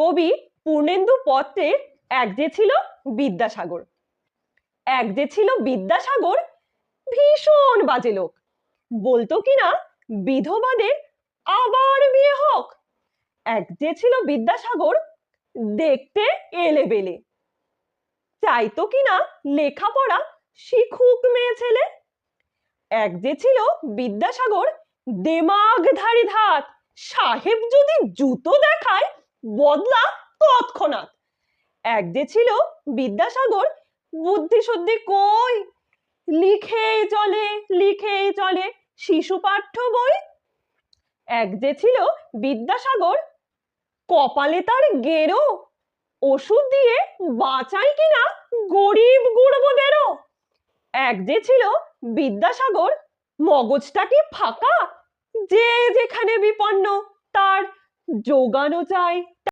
কবি পূর্ণেন্দু পত্রের এক যে ছিল বিদ্যাসাগর। এক যে ছিল বিদ্যাসাগর ভীষণ বাজে লোক। বলতো কিনা বিধবাদের আবার বিয়ে হোক? এক যে ছিল বিদ্যাসাগর দেখতে এলে বেলে চাইতো কিনা লেখাপড়া শিখুক মেয়ে ছেলে? এক যে ছিল বিদ্যাসাগর দেমাগধারী ধাত, সাহেব যদি জুতো দেখায় বদলা তৎক্ষণাৎ। এক যে ছিল বিদ্যাসাগর বুদ্ধি শুদ্ধি কই? লিখেই চলে লিখেই চলে, শিশু পাঠ্য বই? এক যে ছিল বিদ্যাসাগর, কপালে তার গেরো, ওষুধ দিয়ে বাঁচাই কিনা গরিব গুড়বোদেরও এক যে ছিল বিদ্যাসাগর, মগজটা কি ফাঁকা? যে যেখানে বিপন্ন যোগানো চাই